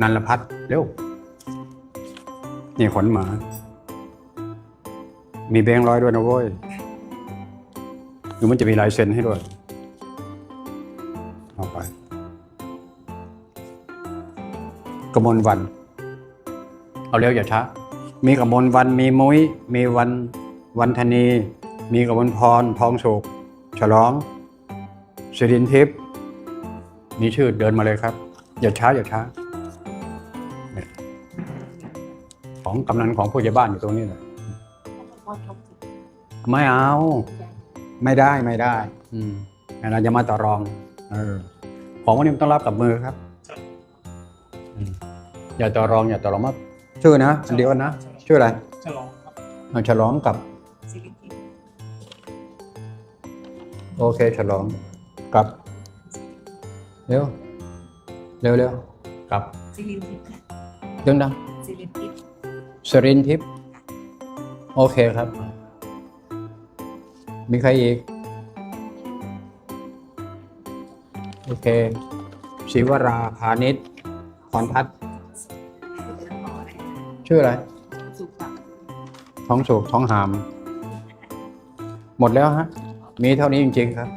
นันละพัดเร็ว นี่ขนหมา มีแบงค์ร้อยด้วยนะเว้ยหรือมันจะมีลายเซ็นให้ด้วย เอาไปกมลวัน เอาเร็วอย่าช้า มีกมลวัน มีมุ้ย มีวัน วันธนี มีกมลพร ทองสุกฉลองสิรินทิพย์มีชื่อเดินมาเลยครับ อย่าช้าอย่าช้า ของกำนันของผู้ใหญ่บ้านอยู่ตรงนี้เลยพอทบไม่เอา ไม่ได้ไม่ได้ อืมเราจะมาต่อรอง เออ ของวันนี้มันต้องรับกับมือครับอืมอย่าต่อรองอย่าต่อรองมากชื่อนะอันเดียวกันนะชื่ออะไรฉลองครับเอาฉลองกับสิริทิพย์โอเคฉลองกับเร็วเร็วเร็วกับสิริทิพย์เรื่องดังสิริทิพย์ สรินทิพย์โอเคครับ มีใครอีก โอเคศิวราพาณิชย์พรพัฒน์ชื่ออะไร ท้องสุกท้องหาม หมดแล้วฮะ มีเท่านี้จริง ๆ ครับ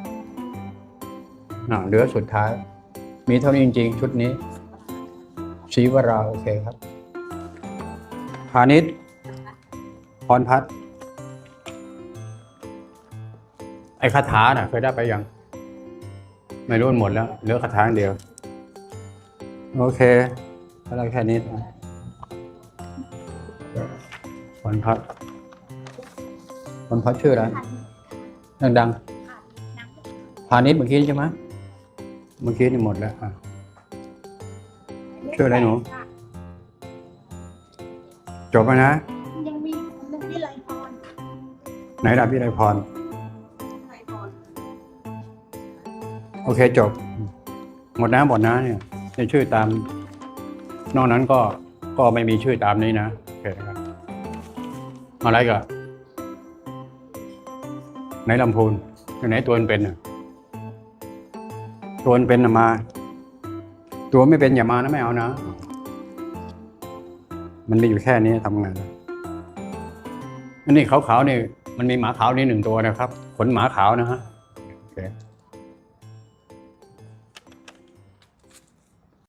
เหลือสุดท้าย มีเท่านี้จริง ๆ ชุดนี้ชีวรา โอเคครับ พาณิชย์พรพัฒน์ไอ้คาถาน่ะ เคยได้ไปยัง ไม่รู้หมดแล้วเหลือคาถาอย่างเดียว โอเคอะไรแค่นี้นะพรพัฒน์พรพัฒน์ชื่ออะไรดังๆพาณิชย์เมื่อกี้ใช่ไหมเมื่อกี้นี่หมดแล้วอะชื่ออะไรหนู จบแล้วนะ ยังมีหนึ่งวิไลพรไหนล่ะพี่ไรพรไลพรโอเคจบ หมดนะหมดนะเนี่ยในชื่อตาม นอกนั้นก็ก็ไม่มีชื่อตามนี้นะโอเคครับอะไรก็ไหนลำพูนไหนตัวมันเป็นน่ะตัวมันเป็นน่ะมา ตัวไม่เป็นอย่ามานะไม่เอานะ มันมีอยู่แค่นี้ทำไงนอันนี้ขาวๆนี่มันมีหมาขาวนี่หนึ่งตัวนะครับ ขนหมาขาวนะฮะโอเค